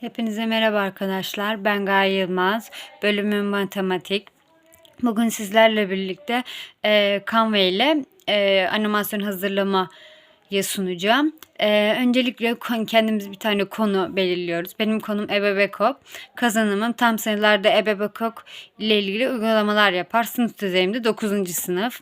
Hepinize merhaba arkadaşlar. Ben Gaye Yılmaz. Bölümüm matematik. Bugün sizlerle birlikte e, Canva ile e, animasyon hazırlamayı sunacağım. E, öncelikle kendimiz bir tane konu belirliyoruz. Benim konum Ebebekop. Kazanımım tam sayılarda Ebebekop ile ilgili uygulamalar yapar. Sınıf düzeyimde 9. sınıf.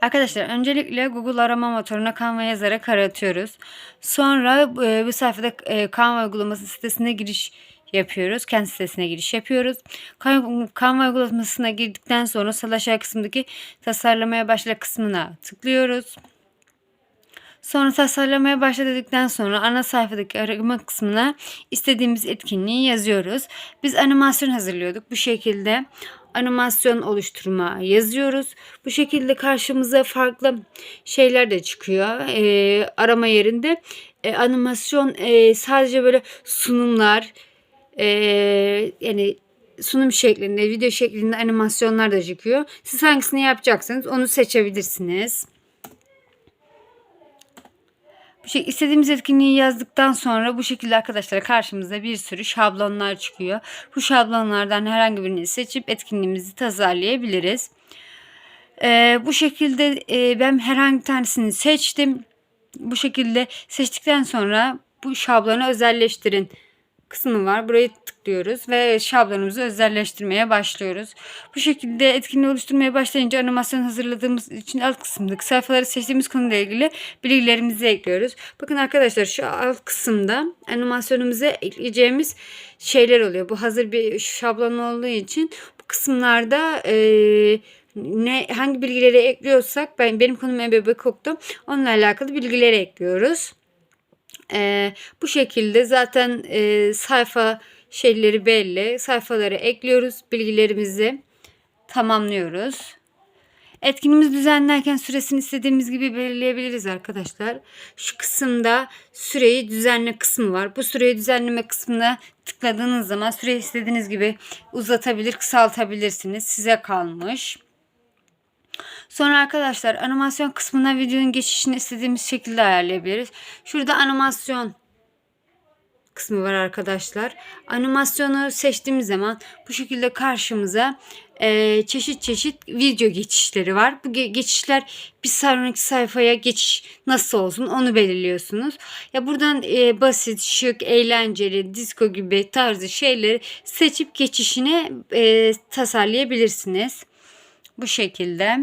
Arkadaşlar öncelikle Google arama motoruna Canva yazarak aratıyoruz. Sonra e, bu sayfada e, Canva uygulaması sitesine giriş yapıyoruz. Kendi sitesine giriş yapıyoruz. Canva uygulamasına girdikten sonra sağ aşağı kısmındaki tasarlamaya başla kısmına tıklıyoruz. Sonra tasarlamaya başla dedikten sonra ana sayfadaki arama kısmına istediğimiz etkinliği yazıyoruz. Biz animasyon hazırlıyorduk. Bu şekilde animasyon oluşturma yazıyoruz. Bu şekilde karşımıza farklı şeyler de çıkıyor. Ee, arama yerinde Ee, animasyon e, sadece böyle sunumlar e, yani sunum şeklinde, video şeklinde animasyonlar da çıkıyor. Siz hangisini yapacaksanız onu seçebilirsiniz. Bu şey, istediğimiz etkinliği yazdıktan sonra bu şekilde arkadaşlar karşımıza bir sürü şablonlar çıkıyor. Bu şablonlardan herhangi birini seçip etkinliğimizi tasarlayabiliriz. Ee, bu şekilde e, ben herhangi tanesini seçtim. Bu şekilde seçtikten sonra bu şablonu özelleştirin kısmı var. Burayı tıklıyoruz ve şablonumuzu özelleştirmeye başlıyoruz. Bu şekilde etkinliği oluşturmaya başlayınca animasyon hazırladığımız için alt kısımdaki sayfaları seçtiğimiz konuyla ilgili bilgilerimizi ekliyoruz. Bakın arkadaşlar şu alt kısımda animasyonumuza ekleyeceğimiz şeyler oluyor. Bu hazır bir şablon olduğu için bu kısımlarda eee ne hangi bilgileri ekliyorsak ben benim konum ebebe koktu. Onunla alakalı bilgileri ekliyoruz. Ee, bu şekilde zaten e, sayfa şeyleri belli. Sayfaları ekliyoruz. Bilgilerimizi tamamlıyoruz. Etkinliğimizi düzenlerken süresini istediğimiz gibi belirleyebiliriz arkadaşlar. Şu kısımda süreyi düzenle kısmı var. Bu süreyi düzenleme kısmına tıkladığınız zaman süreyi istediğiniz gibi uzatabilir, kısaltabilirsiniz. Size kalmış. Sonra arkadaşlar animasyon kısmına videonun geçişini istediğimiz şekilde ayarlayabiliriz. Şurada animasyon kısmı var arkadaşlar. Animasyonu seçtiğimiz zaman bu şekilde karşımıza e, çeşit çeşit video geçişleri var. Bu ge- geçişler bir sonraki sayfaya geçiş nasıl olsun onu belirliyorsunuz. Ya buradan e, basit, şık, eğlenceli, disco gibi tarzı şeyleri seçip geçişini e, tasarlayabilirsiniz. Bu şekilde.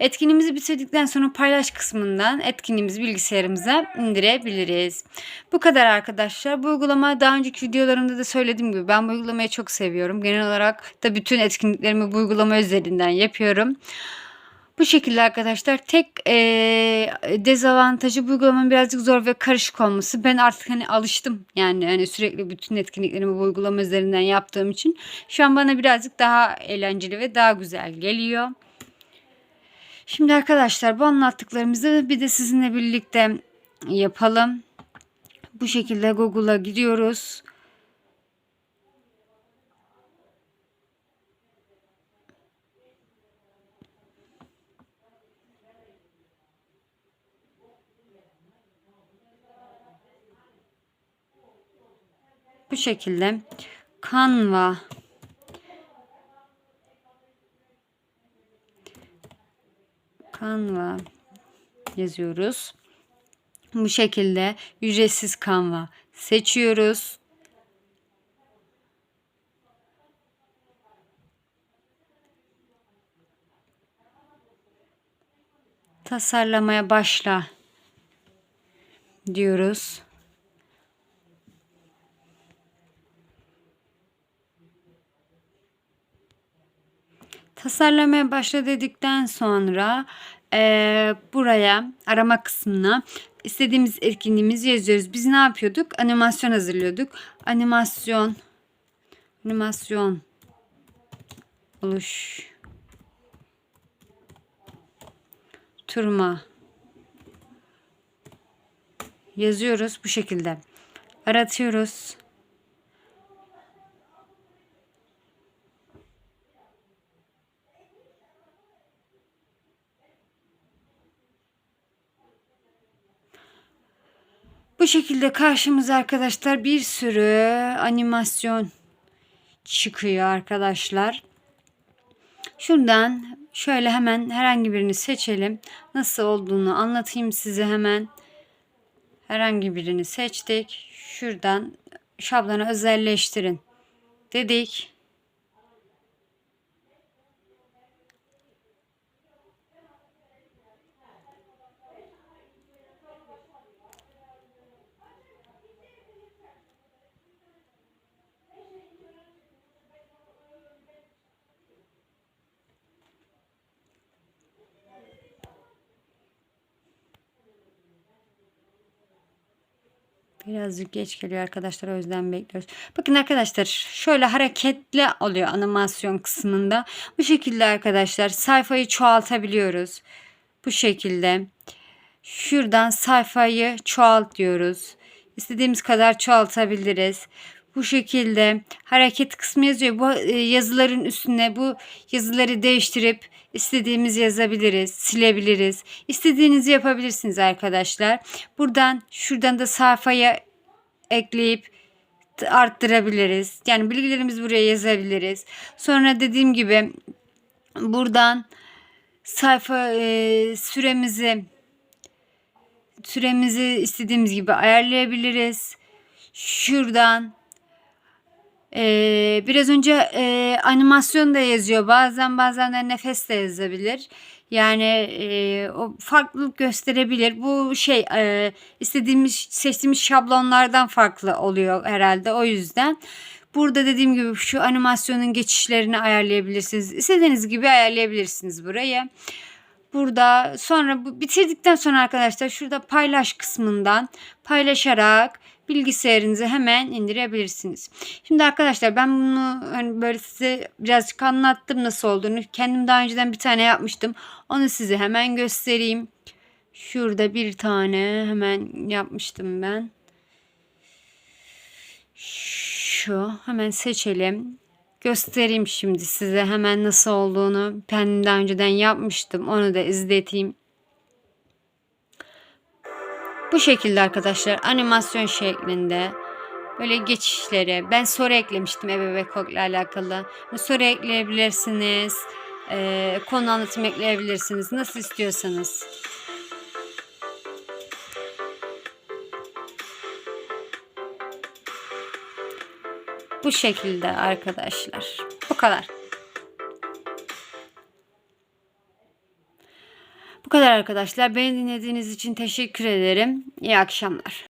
Etkinliğimizi bitirdikten sonra paylaş kısmından etkinliğimizi bilgisayarımıza indirebiliriz. Bu kadar arkadaşlar. Bu uygulama daha önceki videolarımda da söylediğim gibi ben bu uygulamayı çok seviyorum. Genel olarak da bütün etkinliklerimi bu uygulama üzerinden yapıyorum. Bu şekilde arkadaşlar tek e, dezavantajı bu uygulamanın birazcık zor ve karışık olması. Ben artık hani alıştım yani hani sürekli bütün etkinliklerimi bu uygulama üzerinden yaptığım için şu an bana birazcık daha eğlenceli ve daha güzel geliyor. Şimdi arkadaşlar bu anlattıklarımızı bir de sizinle birlikte yapalım. Bu şekilde Google'a gidiyoruz. Bu şekilde Canva Canva yazıyoruz. Bu şekilde ücretsiz Canva seçiyoruz. Tasarlamaya başla diyoruz. Tasarlamaya başla dedikten sonra eee, buraya arama kısmına istediğimiz etkinliğimizi yazıyoruz. Biz ne yapıyorduk? Animasyon hazırlıyorduk. Animasyon animasyon oluş turma yazıyoruz bu şekilde. Aratıyoruz. Bu şekilde karşımıza arkadaşlar bir sürü animasyon çıkıyor arkadaşlar. Şuradan şöyle hemen herhangi birini seçelim. Nasıl olduğunu anlatayım size hemen. Herhangi birini seçtik. Şuradan şablonu özelleştirin dedik. Birazcık geç geliyor arkadaşlar o yüzden bekliyoruz. Bakın arkadaşlar şöyle hareketli oluyor animasyon kısmında. Bu şekilde arkadaşlar sayfayı çoğaltabiliyoruz. Bu şekilde. Şuradan sayfayı çoğalt diyoruz. İstediğimiz kadar çoğaltabiliriz. Bu şekilde hareket kısmı yazıyor. Bu e, yazıların üstüne bu yazıları değiştirip istediğimiz yazabiliriz, silebiliriz. İstediğinizi yapabilirsiniz arkadaşlar. Buradan şuradan da sayfaya ekleyip arttırabiliriz. Yani bilgilerimizi buraya yazabiliriz. Sonra dediğim gibi buradan sayfa e, süremizi süremizi istediğimiz gibi ayarlayabiliriz. Şuradan ee, biraz önce e, animasyon da yazıyor. Bazen bazen de nefes de yazabilir. Yani e, o farklılık gösterebilir. Bu şey e, istediğimiz seçtiğimiz şablonlardan farklı oluyor herhalde. O yüzden burada dediğim gibi şu animasyonun geçişlerini ayarlayabilirsiniz. İstediğiniz gibi ayarlayabilirsiniz burayı. Burada sonra bu bitirdikten sonra arkadaşlar şurada paylaş kısmından paylaşarak bilgisayarınızı hemen indirebilirsiniz. Şimdi arkadaşlar ben bunu hani böyle size birazcık anlattım nasıl olduğunu. Kendim daha önceden bir tane yapmıştım. Onu size hemen göstereyim. Şurada bir tane hemen yapmıştım ben. Şu hemen seçelim. Göstereyim şimdi size hemen nasıl olduğunu. Ben daha önceden yapmıştım. Onu da izleteyim. Bu şekilde arkadaşlar animasyon şeklinde böyle geçişleri ben soru eklemiştim ebeveyn kodla alakalı. Soru ekleyebilirsiniz. E, konu anlatım ekleyebilirsiniz. Nasıl istiyorsanız. Bu şekilde arkadaşlar. Bu kadar. Kadar arkadaşlar. Beni dinlediğiniz için teşekkür ederim. İyi akşamlar.